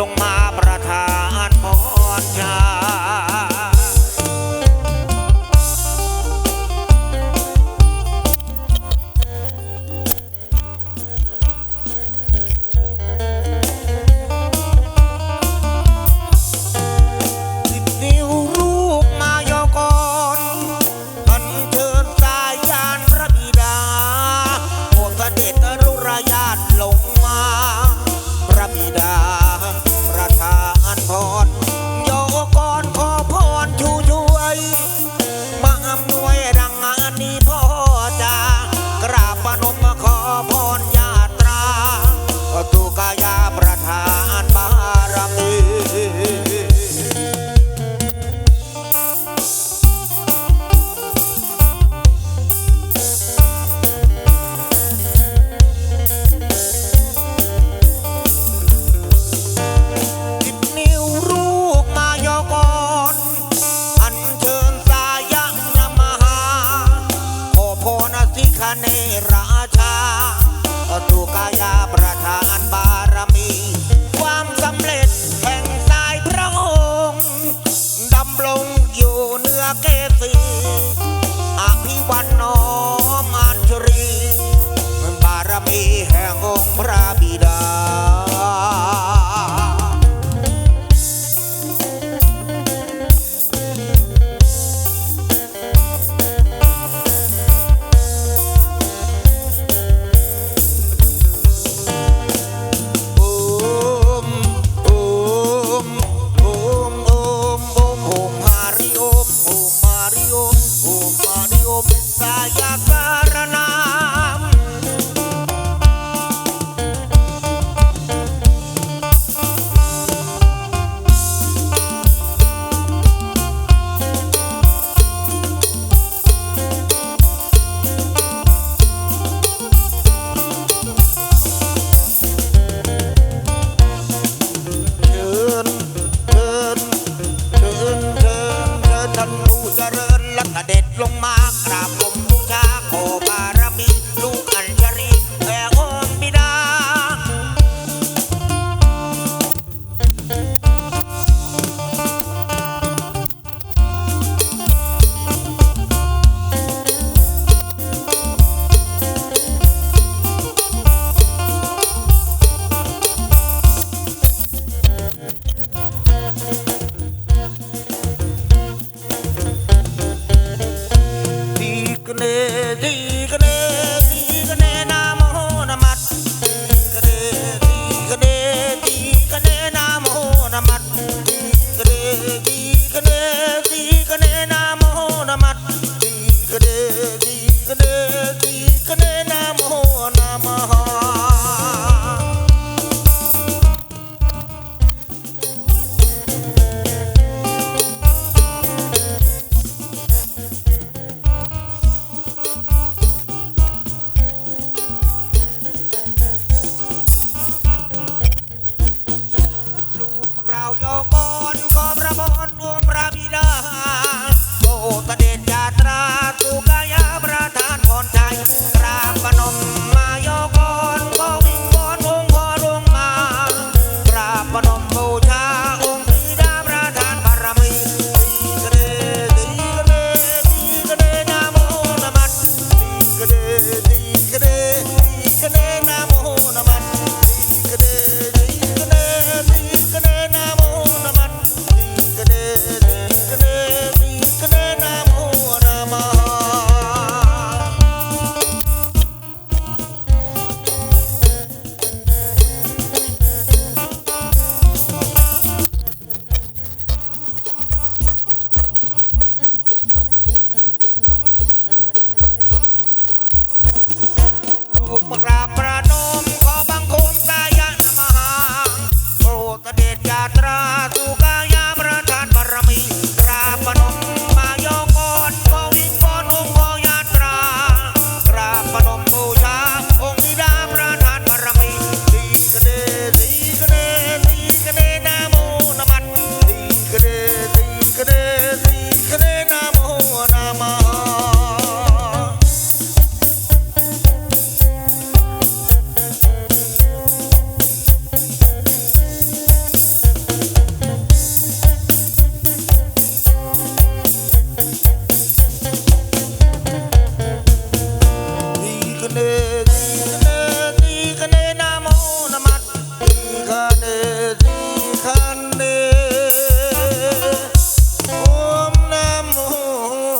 ลงมาประ Oh. คเนราชาตุกายาประธานบารมี ความสำเร็จแห่งสายพระองค์ดำลงอยู่เนื้อเกศี โบสเด็จยาตราตุกายาประธานพรใจกราบปนมมายกรก็วิงวอนองค์พ่อลงมากราบปนมบูชาองค์บิดาประธานบารมีดีกระเดดีกระเดดีกระเด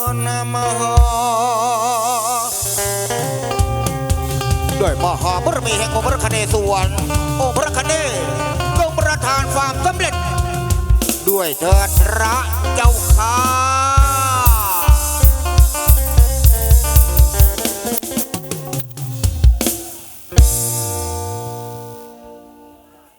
มหาด้วยมหาบุรมีแห่งองค์พระคเนศวรองค์พระคเนศจงประธานความสำเร็จ ด้วยเถิดพระเจ้าข้า